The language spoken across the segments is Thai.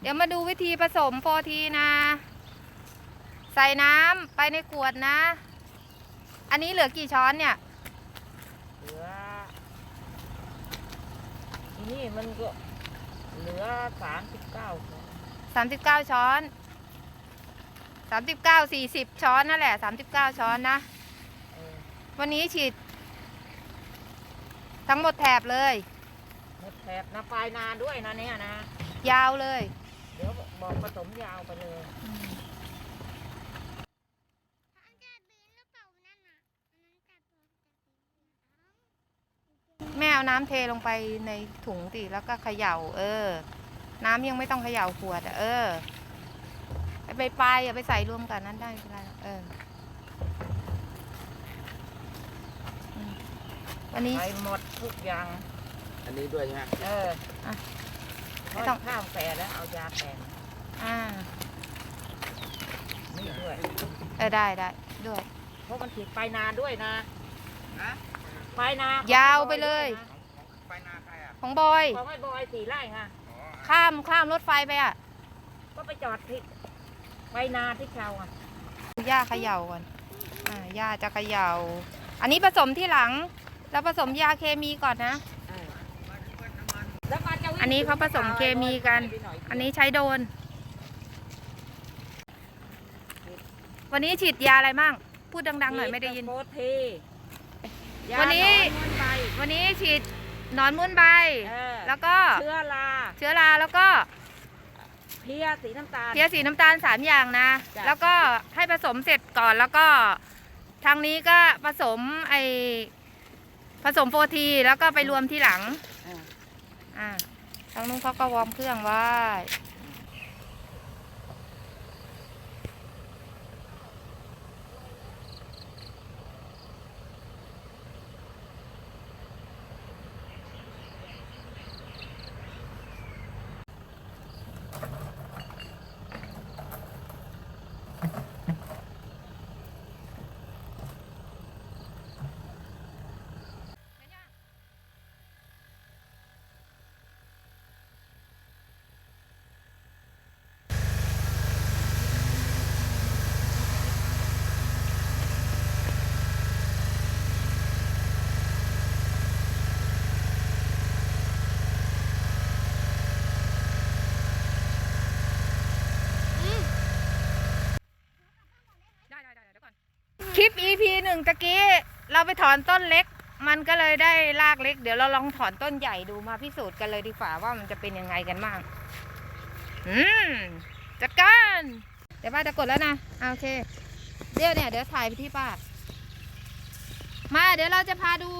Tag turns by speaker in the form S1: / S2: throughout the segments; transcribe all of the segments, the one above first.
S1: เดี๋ยวมาดูวิธีผสมโฟทีนะ ใส่น้ำไปในขวดนะ อันนี้เหลือกี่ช้อนเนี่ย
S2: เหลือทีนี่มันก็เหลือสามสิบเก้า
S1: สามสิบเก้าช้อนสามสิบเก้าสี่สิบช้อนนั่นแหละสามสิบเก้าช้อนนะ
S2: เออ
S1: วันนี้ฉีด ทั้งหมดแถบเลย
S2: หมดแถบนะปลายนาด้วยนะเนี่ยนะ
S1: ยาวเลย
S2: เดี๋ยวบอกผสมยาวไปเลย
S1: แม่เอาน้ำเทลงไปในถุงสิแล้วก็เขย่า เออ น้ำยังไม่ต้องเขย่าขวดอะเออไอ้ใบปลายอย่าไปใส่รวมกันนั้นได้ไม่เป็นไรหรอกเอออืมวันนี้
S2: ไปหมดทุกอย่าง
S3: อันนี้ด้วยใช่ไหม
S2: เออ
S1: อะ ไม่
S2: ไม่
S1: ต้
S2: ต้
S1: อ
S2: องงข้ามแฝดแล้วเอายาแฝด
S1: อ่า
S2: นี่ด้วย
S1: เออได้ได้ด้วย
S2: เพราะมันฉีดปลายนาด้วยนะ
S3: ฮะ
S2: ปลายนายา
S1: วไปเลย
S3: ไปนาใครอะ
S1: ของบอย
S2: ของไอ้บอยสี่ไร่ค่ะ
S3: อ๋อ
S1: ข้ามข้ามรถไฟไปอะ
S2: ก็ไปจอดที่ปลายนาที่เขาอะ
S1: ย่าเขย่าก่อนอ่าย่าจะเขย่า อันนี้ผสมที่หลัง แล้วผสมยาเคมีก่อนนะ
S2: แล้วมันจะวิ่ง
S1: อันนี้เขาผสมเคมีกัน อันนี้ใช้โดน วันนี้ฉีดยาอะไรมั่ง พูดดังๆหน่อยไม่ได้ยิน
S2: โปรเทยา
S1: วันนี้
S2: หอม้วนใบ
S1: วันนี้ฉีดหนอนมุนใบ
S2: เออ
S1: แล้วก็
S2: เชื้อรา
S1: เชื้อราแล้วก็
S2: เพลียสีน้ำตาล
S1: เพียสีน้ำตาลสามอย่างนะ
S2: จ้ะ
S1: แล้วก็ให้ผสมเสร็จก่อนแล้วก็ ทางนี้ก็ผสมไอผสมโฟทีแล้วก็ไปรวมที่หลัง
S2: เออ
S1: อ่า ทางนู้นเขาก็วอร์มเครื่องไว้ คลิป EP หนึ่งตะกี้ เราไปถอนต้นเล็ก มันก็เลยได้รากเล็ก เดี๋ยวเราลองถอนต้นใหญ่ดูมาพิสูจน์กันเลยดีกว่าว่ามันจะเป็นยังไงกันบ้าง อืมจัดการ เดี๋ยวป้าจะกดแล้วนะอะโอเค เดี๋ยวเนี่ยเดี๋ยวถ่ายไปที่ป้า มาเดี๋ยวเราจะพาดู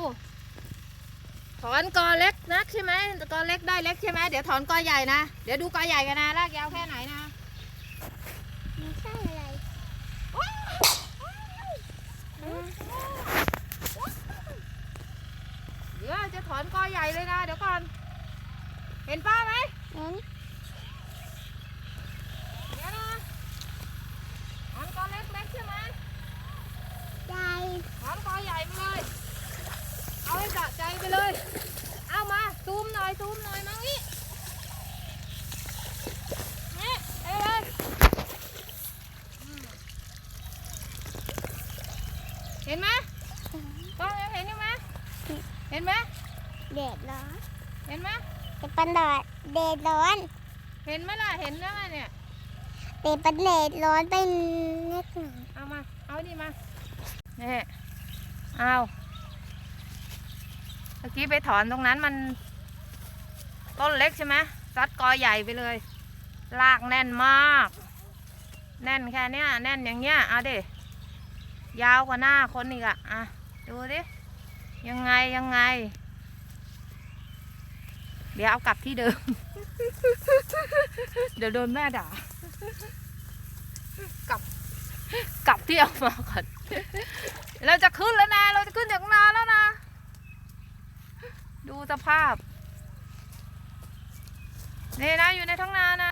S1: ถอนกอเล็กนักใช่ไหมกอเล็กได้เล็กใช่ไหมเดี๋ยวถอนกอใหญ่นะ เดี๋ยวดูกอใหญ่กันนะรากยาวแค่ไหนนะ เดี๋ยวจะถอนกอใหญ่เลยนะ เดี๋ยวก่อน เห็นป้าไหมเดี๋ยวนะถอนกอเล็กๆใช่ไหมถอนกอใหญ่ไปเลย เอาให้สะใจไปเลย เอามาซูมหน่อยซูมหน่อยมางี้นี่เอาเลยอืมเห็นไหมกล้องยังเห็นอยู่ไหม เห็นไหม
S4: เด็ดร้อน
S1: เห็นไหม
S4: เด็ดปันดอดเด็ดร้อน
S1: เห็นไหมล่ะเห็นแล้วไหมเนี่ย
S4: เด็ดปันเด็ดร้อนไปเล็กหน่อย
S1: เอามาเอานี่มานี่เอาเมื่อกี้ไปถอนตรงนั้นมัน ต้นเล็กใช่ไหมซัดกอใหญ่ไปเลยลากแน่นมาก แน่นแค่เนี้ยแน่นอย่างเงี้ยเอาดิยาวกว่าหน้าคนอีกอะอะดูดิ ยังไงยังไง เดี๋ยวเอากลับที่เดิม เดี๋ยวโดนแม่ด่ากลับ กลับที่เอามาก่อนเราจะขึ้นแล้วนะ เราจะขึ้นจากนาแล้วนะ ดูสภาพนี่นะอยู่ในท้องนานะ